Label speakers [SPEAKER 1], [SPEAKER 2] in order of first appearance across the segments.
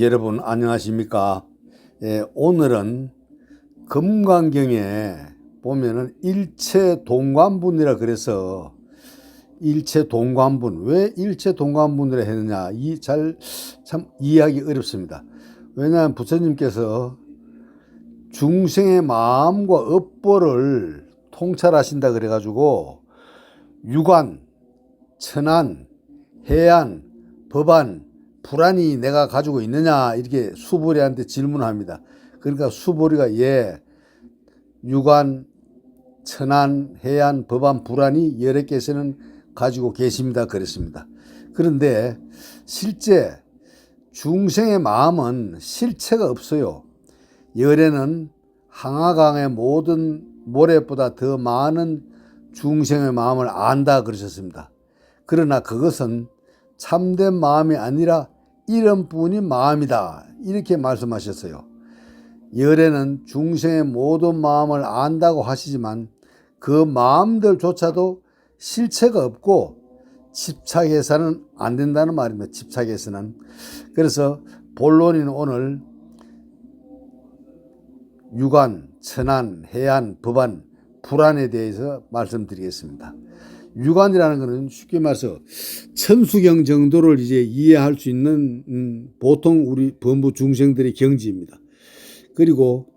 [SPEAKER 1] 어, 여러분 안녕하십니까? 예, 오늘은 금강경에 보면은 일체 동관분이라 그래서 일체 동관분 왜 일체 동관분이라 했느냐 이 잘 참 이해하기 어렵습니다. 왜냐하면 부처님께서 중생의 마음과 업보를 통찰하신다 그래가지고 유관, 천안, 해안, 법안, 불안이 내가 가지고 있느냐 이렇게 수보리한테 질문합니다. 그러니까 수보리가 예 유관, 천안, 해안, 법안, 불안이 여러 개서는 가지고 계십니다. 그랬습니다. 그런데 실제 중생의 마음은 실체가 없어요. 열에는 항아강의 모든 모래보다 더 많은 중생의 마음을 안다 그러셨습니다. 그러나 그것은 참된 마음이 아니라 이름뿐인 마음이다. 이렇게 말씀하셨어요. 열에는 중생의 모든 마음을 안다고 하시지만 그 마음들조차도 실체가 없고 집착해서는 안 된다는 말입니다. 집착해서는. 그래서 본론인 오늘 유관, 천안, 해안, 법안, 불안에 대해서 말씀드리겠습니다. 유관이라는 것은 쉽게 말해서 천수경 정도를 이제 이해할 수 있는 음, 보통 우리 범부 중생들의 경지입니다. 그리고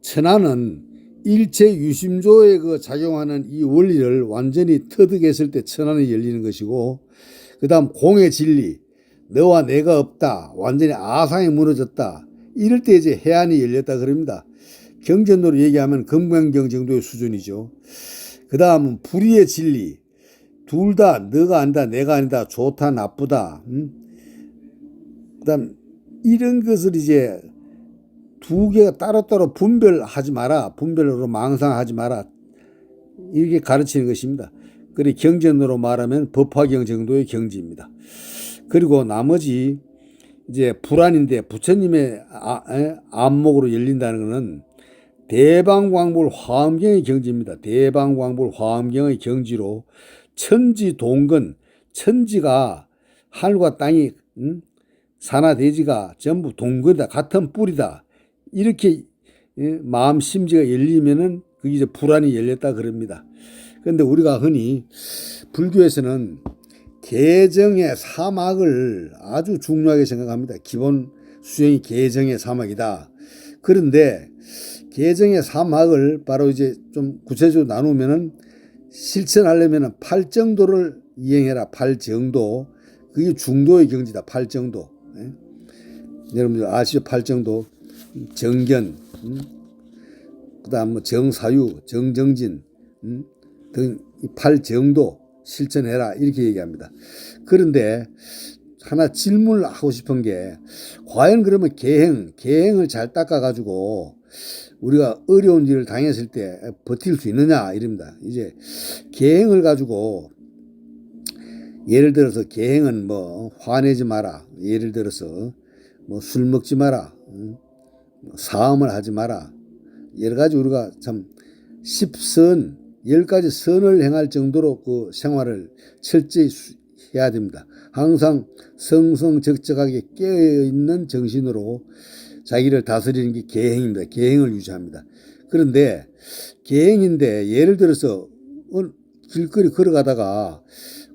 [SPEAKER 1] 천안은 일체 유심조에 그 작용하는 이 원리를 완전히 터득했을 때 천안이 열리는 것이고 그 다음 공의 진리 너와 내가 없다 완전히 아상이 무너졌다 이럴 때 이제 해안이 열렸다 그럽니다. 경전도로 얘기하면 금강경 정도의 수준이죠. 그 다음은 불의의 진리. 둘 다 너가 안다 내가 아니다 좋다 나쁘다. 음? 그 다음 이런 것을 이제 두 개가 따로따로 분별하지 마라. 분별로 망상하지 마라. 이렇게 가르치는 것입니다. 그리고 경전으로 말하면 법화경 정도의 경지입니다. 그리고 나머지 이제 불안인데 부처님의 아, 에? 안목으로 열린다는 것은 대방광불 화엄경의 경지입니다. 대방광불 화엄경의 경지로 천지 동근 천지가 하늘과 땅이 음? 산하 대지가 전부 동근이다 같은 뿌리다 이렇게 예? 마음 심지가 열리면은 그게 이제 불안이 열렸다 그럽니다. 그런데 우리가 흔히 불교에서는 개정의 사막을 아주 중요하게 생각합니다. 기본 수행이 개정의 사막이다. 그런데 개정의 사막을 바로 이제 좀 구체적으로 나누면은 실천하려면은 팔 정도를 이행해라. 팔 정도. 그게 중도의 경지다. 팔 정도. 예? 여러분들 아시죠? 팔 정도. 정견, 음? 그 다음 뭐 정사유, 정정진 음? 등팔 정도 실천해라 이렇게 얘기합니다. 그런데 하나 질문을 하고 싶은 게 과연 그러면 계행, 계행을 잘 닦아 가지고 우리가 어려운 일을 당했을 때 버틸 수 있느냐 이럽니다. 이제 계행을 가지고 예를 들어서 계행은 뭐 화내지 마라. 예를 들어서 뭐 술 먹지 마라. 뭐 사음을 하지 마라. 여러 가지 우리가 참 십선 열 가지 선을 행할 정도로 그 생활을 철저히 해야 됩니다. 항상 성성적적하게 깨어 있는 정신으로 자기를 다스리는 게 계행입니다. 계행을 유지합니다. 그런데 계행인데 예를 들어서 길거리 걸어가다가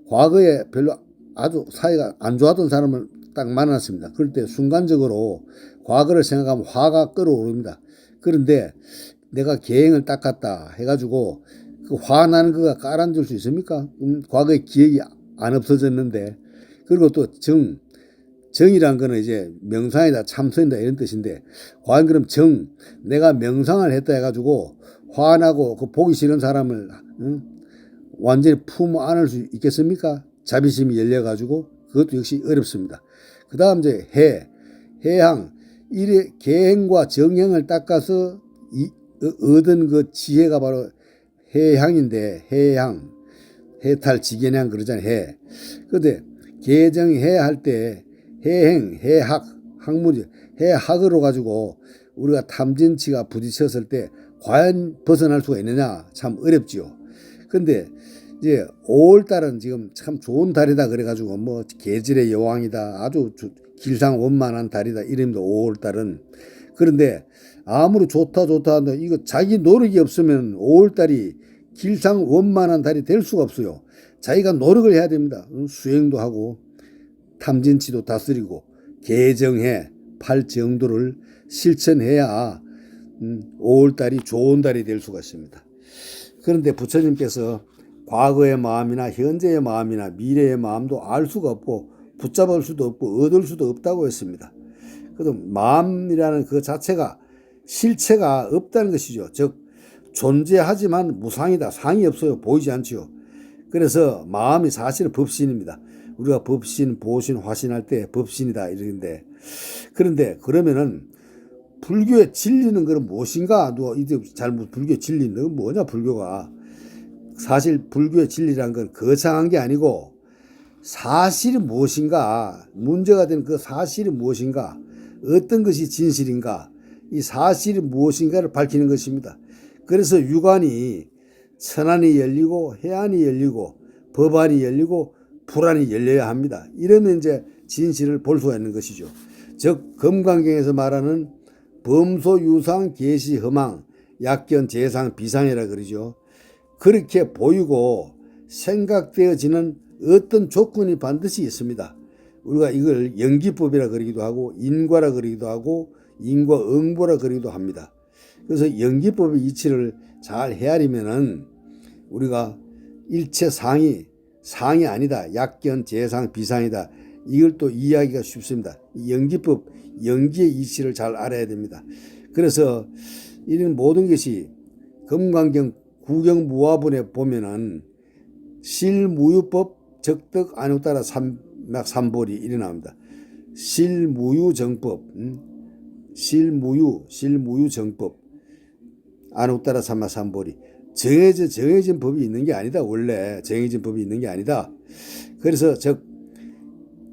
[SPEAKER 1] 과거에 별로 아주 사이가 안 좋았던 사람을 딱 만났습니다. 그럴 때 순간적으로 과거를 생각하면 화가 끓어오릅니다. 그런데 내가 계행을 닦았다 해가지고 그 화나는 거가 깔아줄 수 있습니까? 음, 과거의 기억이 안 없어졌는데 그리고 또 정, 정이란 거는 이제 명상이다 참선이다 이런 뜻인데 과연 그럼 정 내가 명상을 했다 해가지고 화나고 그 보기 싫은 사람을 응? 완전히 품 안을 수 있겠습니까? 자비심이 열려가지고 그것도 역시 어렵습니다. 그 다음 이제 해 해양 이래 계행과 정행을 닦아서 이, 얻은 그 지혜가 바로 해향인데 해향 해탈 지견향 그러잖아요 해. 근데 계정해 할때 해행, 해학, 학문이 해학으로 가지고 우리가 탐진치가 부딪혔을 때 과연 벗어날 수가 있느냐 참 어렵지요. 근데 이제 5월 달은 지금 참 좋은 달이다 그래가지고 뭐 계절의 여왕이다 아주 주- 길상원만한 달이다 이름도 5월 달은 그런데 아무리 좋다 좋다 한다 이거 자기 노력이 없으면 5월 달이 길상원만한 달이 될 수가 없어요. 자기가 노력을 해야 됩니다. 응, 수행도 하고 탐진치도 다스리고 개정해 팔 정도를 실천해야 음, 5월 달이 좋은 달이 될 수가 있습니다. 그런데 부처님께서 과거의 마음이나 현재의 마음이나 미래의 마음도 알 수가 없고 붙잡을 수도 없고 얻을 수도 없다고 했습니다. 그래도 마음이라는 그 자체가 실체가 없다는 것이죠. 즉 존재하지만 무상이다. 상이 없어요. 보이지 않지요. 그래서 마음이 사실은 법신입니다. 우리가 법신, 보신, 화신할 때 법신이다 이러는데 그런데 그러면은 불교의 진리는 그럼 무엇인가? 누가 이제 잘못 불교의 진리는 뭐냐 불교가 사실 불교의 진리란 건 거창한 게 아니고 사실이 무엇인가 문제가 된 그 사실이 무엇인가 어떤 것이 진실인가 이 사실이 무엇인가를 밝히는 것입니다. 그래서 유관이 천안이 열리고 해안이 열리고 법안이 열리고 불안이 열려야 합니다. 이러면 이제 진실을 볼 수가 있는 것이죠. 즉 금강경에서 말하는 범소 유상 계시 허망 약견 재상 비상이라 그러죠. 그렇게 보이고 생각되어지는 어떤 조건이 반드시 있습니다. 우리가 이걸 연기법이라 그러기도 하고 인과라 그러기도 하고 인과 응보라 그러기도 합니다. 그래서 연기법의 이치를 잘 헤아리면은 우리가 일체 상이 상이 아니다. 약견 재상 비상이다. 이걸 또 이해하기가 쉽습니다. 이 연기법 연기의 이치를 잘 알아야 됩니다. 그래서 이런 모든 것이 금강경 구경무화본에 보면은 실무유법 적덕 안에 따라 삼막 삼볼이 나옵니다. 실무유정법, 음? 실무유 실무유정법 안에 따라 삼막 삼볼이 정해져 정해진 법이 있는 게 아니다. 원래 정해진 법이 있는 게 아니다. 그래서 즉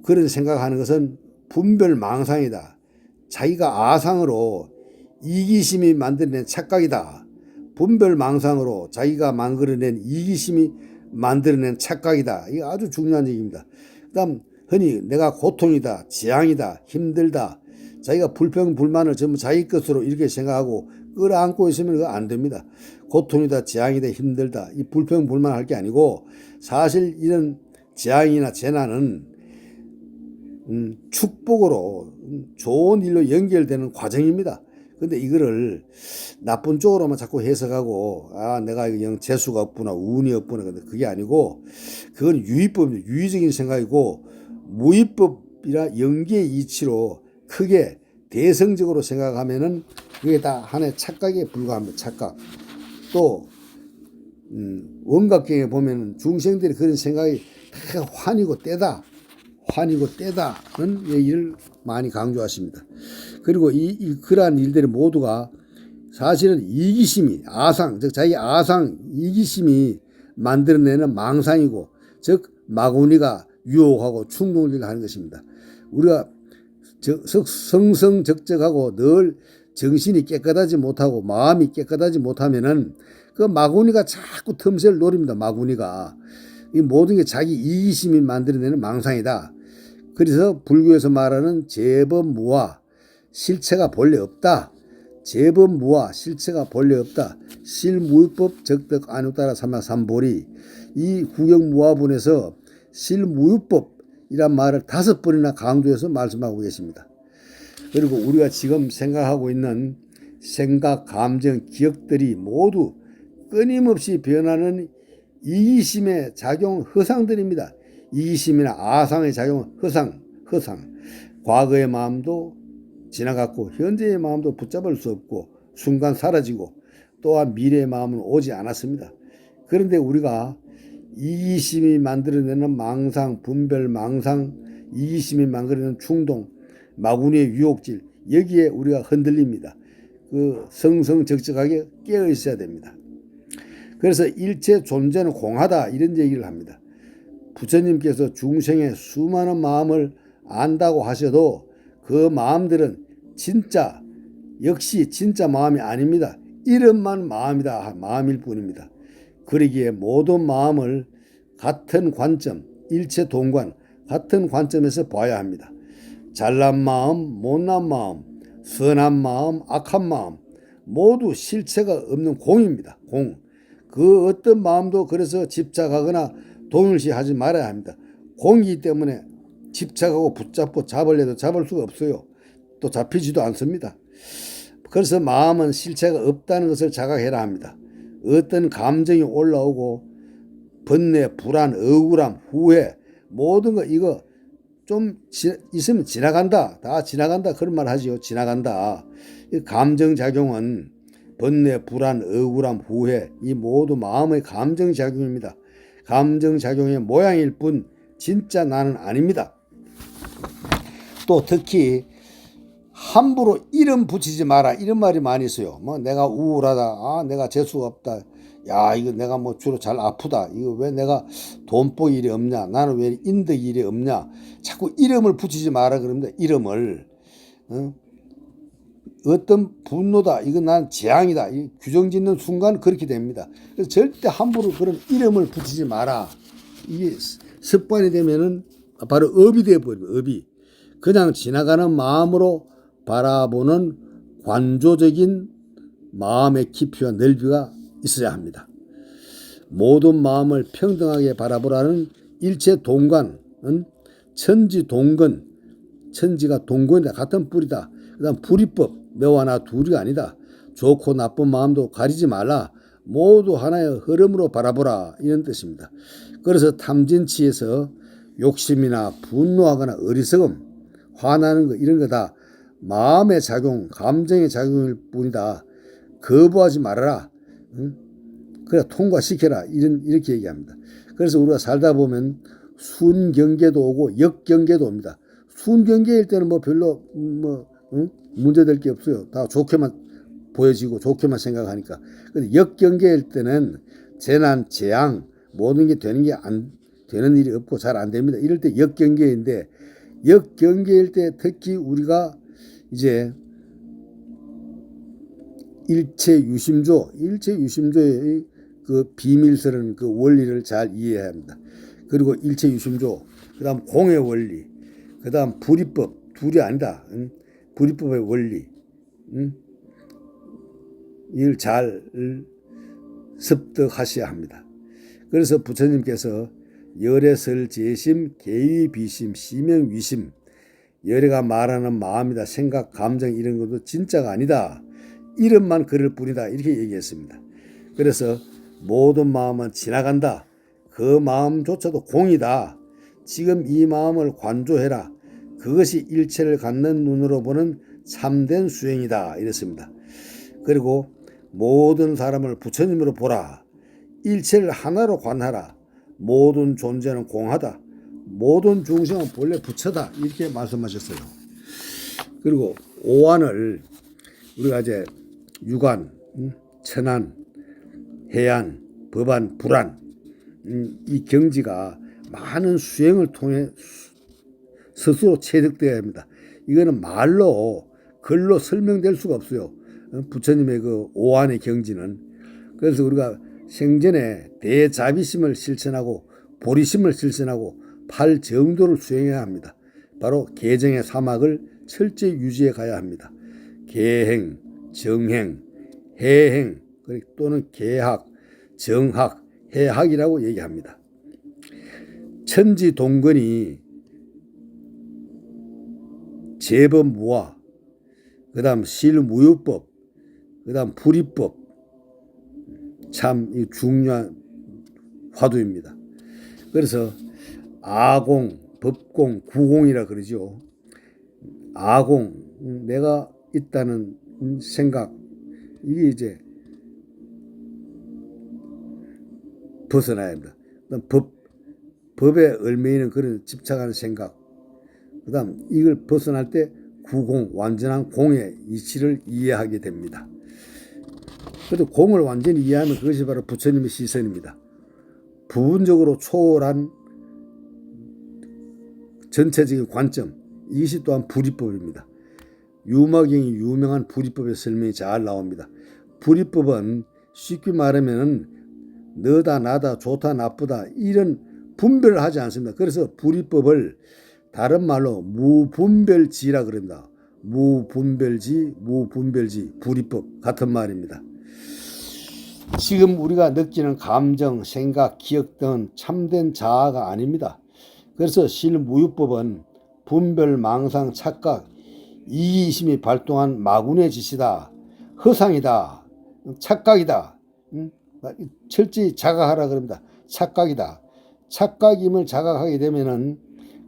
[SPEAKER 1] 그런 생각하는 것은 분별 망상이다. 자기가 아상으로 이기심이 만들어낸 착각이다. 분별 망상으로 자기가 만들어낸 이기심이 만들어낸 착각이다. 이게 아주 중요한 얘기입니다. 그 다음 흔히 내가 고통이다, 재앙이다, 힘들다. 자기가 불평 불만을 전부 자기 것으로 이렇게 생각하고 끌어안고 있으면 그거 안 됩니다. 고통이다, 재앙이다, 힘들다. 이 불평 불만할 게 아니고 사실 이런 재앙이나 재난은 음, 축복으로 음, 좋은 일로 연결되는 과정입니다. 근데 이거를 나쁜 쪽으로만 자꾸 해석하고 아 내가 영 재수가 없구나 운이 없구나 근데 그게 아니고 그건 유의법입니다. 유의적인 생각이고 무의법이라 연계의 이치로 크게 대성적으로 생각하면은 그게 다 하나의 착각에 불과합니다. 착각. 또 음, 원각경에 보면은 중생들이 그런 생각이 다 환이고 때다. 환이고 때다는 얘기를 많이 강조하십니다. 그리고 이, 이 그러한 일들이 모두가 사실은 이기심이 아상 즉 자기 아상 이기심이 만들어내는 망상이고 즉 마구니가 유혹하고 충동을 하는 것입니다. 우리가 성성적적하고 늘 정신이 깨끗하지 못하고 마음이 깨끗하지 못하면은 그 마구니가 자꾸 틈새를 노립니다. 마구니가 이 모든 게 자기 이기심이 만들어내는 망상이다. 그래서 불교에서 말하는 재범무와 실체가 본래 없다. 재범무와 실체가 본래 없다. 실무유법 적덕 안우따라 삼마 삼보리 이 구경무화분에서 실무유법이란 말을 다섯 번이나 강조해서 말씀하고 계십니다. 그리고 우리가 지금 생각하고 있는 생각, 감정, 기억들이 모두 끊임없이 변하는 이기심의 작용 허상들입니다. 이기심이나 아상의 작용 허상, 허상. 과거의 마음도 지나갔고 현재의 마음도 붙잡을 수 없고 순간 사라지고 또한 미래의 마음은 오지 않았습니다. 그런데 우리가 이기심이 만들어내는 망상, 분별 망상, 이기심이 만들어내는 충동, 마구니의 유혹질 여기에 우리가 흔들립니다. 그 성성적적하게 깨어 있어야 됩니다. 그래서 일체 존재는 공하다 이런 얘기를 합니다. 부처님께서 중생의 수많은 마음을 안다고 하셔도 그 마음들은 진짜 역시 진짜 마음이 아닙니다. 이름만 마음이다 마음일 뿐입니다. 그러기에 모든 마음을 같은 관점, 일체 동관, 같은 관점에서 봐야 합니다. 잘난 마음, 못난 마음, 선한 마음, 악한 마음 모두 실체가 없는 공입니다. 공. 그 어떤 마음도 그래서 집착하거나 동일시하지 말아야 합니다. 공이기 때문에 집착하고 붙잡고 잡으려도 잡을 수가 없어요. 또 잡히지도 않습니다. 그래서 마음은 실체가 없다는 것을 자각해라 합니다. 어떤 감정이 올라오고 번뇌, 불안, 억울함, 후회 모든 거 이거 좀 지, 있으면 지나간다. 다 지나간다. 그런 말 하지요. 지나간다. 이 감정 작용은 번뇌, 불안, 억울함, 후회 이 모두 마음의 감정 작용입니다. 감정 작용의 모양일 뿐 진짜 나는 아닙니다. 또 특히 함부로 이름 붙이지 마라 이런 말이 많이 있어요. 뭐 내가 우울하다, 아 내가 재수가 없다, 야 이거 내가 뭐 주로 잘 아프다, 이거 왜 내가 돈복 일이 없냐, 나는 왜 인덕 일이 없냐, 자꾸 이름을 붙이지 마라 그럽니다. 이름을 어? 어떤 분노다, 이건 난 재앙이다, 이 규정 짓는 순간 그렇게 됩니다. 그래서 절대 함부로 그런 이름을 붙이지 마라. 이게 습관이 되면은 바로 업이 되어버립니다. 업이. 그냥 지나가는 마음으로 바라보는 관조적인 마음의 깊이와 넓이가 있어야 합니다. 모든 마음을 평등하게 바라보라는 일체 동관은 천지 동건, 천지가 동건이다. 같은 뿌리다. 그 다음 불이법, 너와 나 둘이 아니다. 좋고 나쁜 마음도 가리지 말라. 모두 하나의 흐름으로 바라보라. 이런 뜻입니다. 그래서 탐진치에서 욕심이나 분노하거나 어리석음, 화나는 거 이런 거 다 마음의 작용, 감정의 작용일 뿐이다. 거부하지 말아라. 응? 그래 통과시켜라. 이런 이렇게 얘기합니다. 그래서 우리가 살다 보면 순경계도 오고 역경계도 옵니다. 순경계일 때는 뭐 별로 뭐 응? 문제될 게 없어요. 다 좋게만 보여지고 좋게만 생각하니까. 근데 역경계일 때는 재난, 재앙 모든 게 되는 게 안 되는 일이 없고 잘 안 됩니다. 이럴 때 역경계인데 역경계일 때 특히 우리가 이제 일체 유심조, 일체 유심조의 그 비밀스러운 그 원리를 잘 이해해야 합니다. 그리고 일체 유심조, 그 다음 공의 원리, 그 다음 불이법, 둘이 아니다. 응? 불이법의 원리, 응? 이걸 잘 습득하셔야 합니다. 그래서 부처님께서 열애설 재심, 개의 비심, 시명 위심 열애가 말하는 마음이다, 생각, 감정 이런 것도 진짜가 아니다. 이름만 그럴 뿐이다. 이렇게 얘기했습니다. 그래서 모든 마음은 지나간다. 그 마음조차도 공이다. 지금 이 마음을 관조해라. 그것이 일체를 갖는 눈으로 보는 참된 수행이다. 이랬습니다. 그리고 모든 사람을 부처님으로 보라. 일체를 하나로 관하라. 모든 존재는 공하다. 모든 중생은 본래 부처다. 이렇게 말씀하셨어요. 그리고 오한을 우리가 이제 유관, 음, 천안, 해안, 법안, 불안 음, 이 경지가 많은 수행을 통해 스스로 체득되어야 합니다. 이거는 말로 글로 설명될 수가 없어요. 어, 부처님의 그 오한의 경지는 그래서 우리가 생전에 대자비심을 실천하고 보리심을 실천하고 팔 정도를 수행해야 합니다. 바로 계정의 사막을 철저히 유지해 가야 합니다. 계행, 정행, 해행 또는 계학, 정학, 해학이라고 얘기합니다. 천지 동건이 제법무화, 그 다음 실무유법, 그 다음 불이법 참 중요한 화두입니다. 그래서 아공, 법공, 구공이라 그러죠. 아공, 내가 있다는 생각, 이게 이제 벗어나야 합니다. 법, 법에 얽매이는 그런 집착하는 생각, 그 다음 이걸 벗어날 때 구공, 완전한 공의 이치를 이해하게 됩니다. 그래도 공을 완전히 이해하면 그것이 바로 부처님의 시선입니다. 부분적으로 초월한 전체적인 관점, 이것이 또한 불이법입니다. 유마경이 유명한 불이법의 설명이 잘 나옵니다. 불이법은 쉽게 말하면 너다 나다 좋다 나쁘다 이런 분별을 하지 않습니다. 그래서 불이법을 다른 말로 무분별지라 그럽니다. 무분별지, 무분별지, 불이법 같은 말입니다. 지금 우리가 느끼는 감정, 생각, 기억 등은 참된 자아가 아닙니다. 그래서 실무유법은 분별, 망상, 착각, 이기심이 발동한 마군의 짓이다. 허상이다. 착각이다. 응? 철저히 자각하라 그럽니다. 착각이다. 착각임을 자각하게 되면은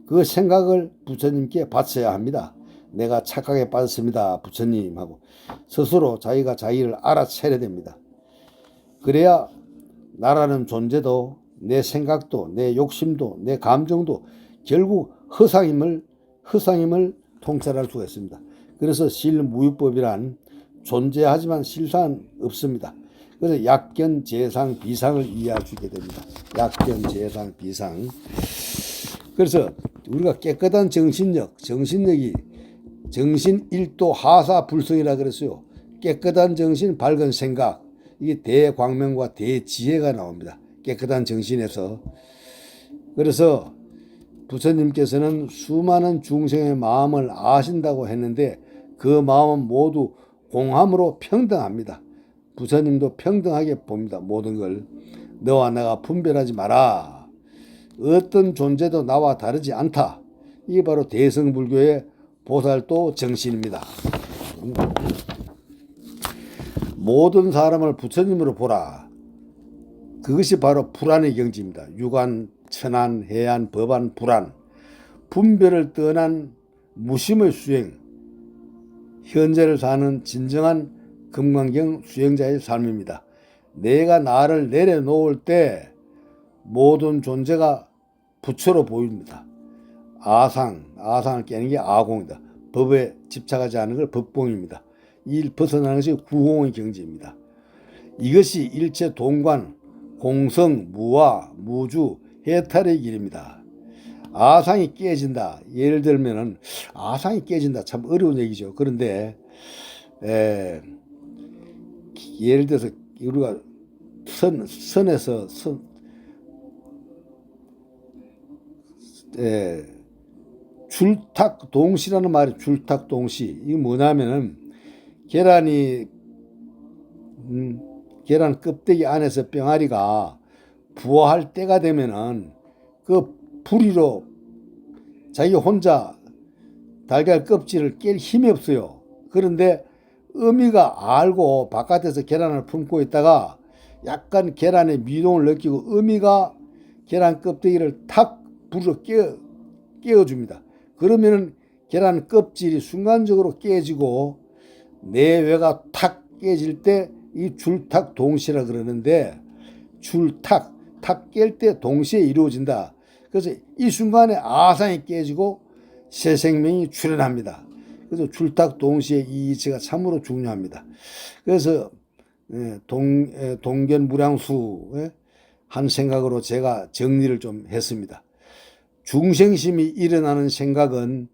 [SPEAKER 1] 그 생각을 부처님께 바쳐야 합니다. 내가 착각에 빠졌습니다. 부처님 하고 스스로 자기가 자기를 알아차려야 됩니다. 그래야 나라는 존재도 내 생각도 내 욕심도 내 감정도 결국 허상임을 허상임을 통찰할 수가 있습니다. 그래서 실무유법이란 존재하지만 실상 없습니다. 그래서 약견, 재상, 비상을 이해할 수 있게 됩니다. 약견, 재상, 비상. 그래서 우리가 깨끗한 정신력, 정신력이 정신 일도 하사 불성이라 그랬어요. 깨끗한 정신, 밝은 생각. 이게 대광명과 대지혜가 나옵니다. 깨끗한 정신에서. 그래서 부처님께서는 수많은 중생의 마음을 아신다고 했는데 그 마음은 모두 공함으로 평등합니다. 부처님도 평등하게 봅니다. 모든 걸. 너와 내가 분별하지 마라. 어떤 존재도 나와 다르지 않다. 이게 바로 대성불교의 보살도 정신입니다. 모든 사람을 부처님으로 보라. 그것이 바로 불안의 경지입니다. 유관, 천안, 해안, 법안, 불안. 분별을 떠난 무심의 수행. 현재를 사는 진정한 금강경 수행자의 삶입니다. 내가 나를 내려놓을 때 모든 존재가 부처로 보입니다. 아상, 아상을 깨는 게 아공이다. 법에 집착하지 않는 걸 법봉입니다. 이 벗어나는 것이 구공의 경지입니다. 이것이 일체 동관, 공성, 무와, 무주, 해탈의 길입니다. 아상이 깨진다. 예를 들면은 아상이 깨진다. 참 어려운 얘기죠. 그런데 에, 예를 들어서 우리가 선 선에서 선 에, 줄탁 동시라는 말이 줄탁 동시 이게 뭐냐면은 계란이 음, 계란 껍데기 안에서 병아리가 부화할 때가 되면은 그 부리로 자기 혼자 달걀 껍질을 깰 힘이 없어요. 그런데 어미가 알고 바깥에서 계란을 품고 있다가 약간 계란의 미동을 느끼고 어미가 계란 껍데기를 탁 불어 깨어, 깨어줍니다. 그러면은 계란 껍질이 순간적으로 깨지고 내외가 탁 깨질 때 이 줄탁 동시라 그러는데 줄탁 탁 깰 때 동시에 이루어진다. 그래서 이 순간에 아상이 깨지고 새 생명이 출현합니다. 그래서 줄탁 동시에 이 이치가 참으로 중요합니다. 그래서 예, 동 동견 무량수 한 생각으로 제가 정리를 좀 했습니다. 중생심이 일어나는 생각은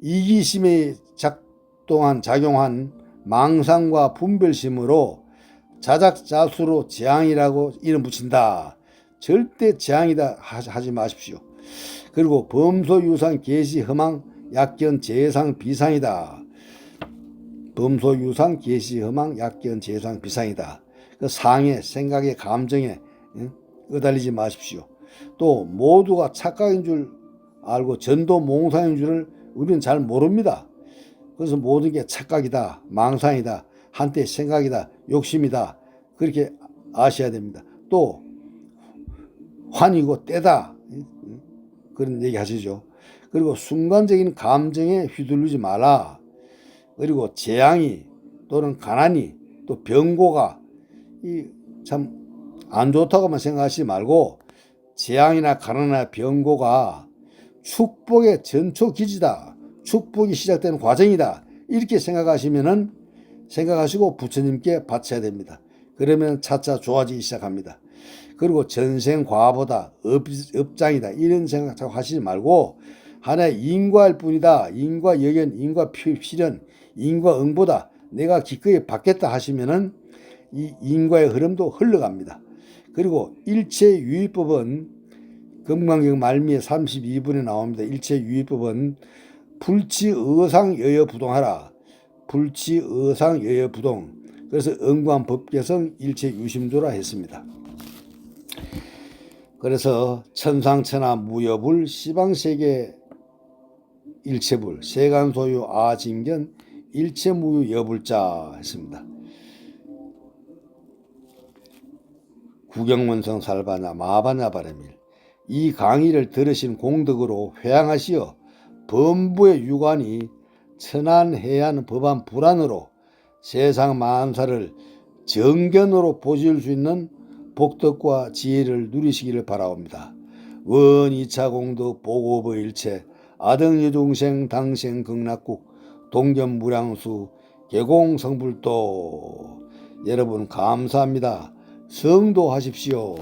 [SPEAKER 1] 이기심이 작동한 작용한 망상과 분별심으로 자작자수로 재앙이라고 이름 붙인다. 절대 재앙이다 하지 마십시오. 그리고 범소 유상 계시 험망 약견 재상 비상이다. 범소 유상 계시 험망 약견 재상 비상이다. 그 상에 생각에 감정에 어달리지 마십시오. 또 모두가 착각인 줄 알고 전도 몽상인 줄을 우리는 잘 모릅니다. 그래서 모든 게 착각이다, 망상이다, 한때 생각이다, 욕심이다. 그렇게 아셔야 됩니다. 또 환이고 때다. 그런 얘기 하시죠. 그리고 순간적인 감정에 휘둘리지 마라. 그리고 재앙이 또는 가난이 또 병고가 이참안 좋다고만 생각하지 말고 재앙이나 가난이나 병고가 축복의 전초 기지다. 축복이 시작되는 과정이다. 이렇게 생각하시면은 생각하시고 부처님께 바쳐야 됩니다. 그러면 차차 좋아지기 시작합니다. 그리고 전생 과보다 업, 업장이다. 이런 생각 자꾸 하시지 말고 하나의 인과일 뿐이다. 인과 여견, 인과 필연, 인과 응보다 내가 기꺼이 받겠다 하시면은 이 인과의 흐름도 흘러갑니다. 그리고 일체 유의법은 금강경 말미에 32분에 나옵니다. 일체 유의법은 불치 의상 여여 부동하라. 불치 의상 여여 부동. 그래서 은관 법계성 일체 유심조라 했습니다. 그래서 천상천하 무여불 시방세계 일체불 세간소유 아진견 일체무유 여불자 했습니다. 구경문성 살바냐 마바냐 바람일 이 강의를 들으신 공덕으로 회양하시어 범부의 유관이 천안 해안 법안 불안으로 세상 만사를 정견으로 보실 수 있는 복덕과 지혜를 누리시기를 바라옵니다. 원 2차 공덕 보고부 일체 아등여중생 당생 극락국 동견무량수 개공성불도 여러분 감사합니다. 성도하십시오.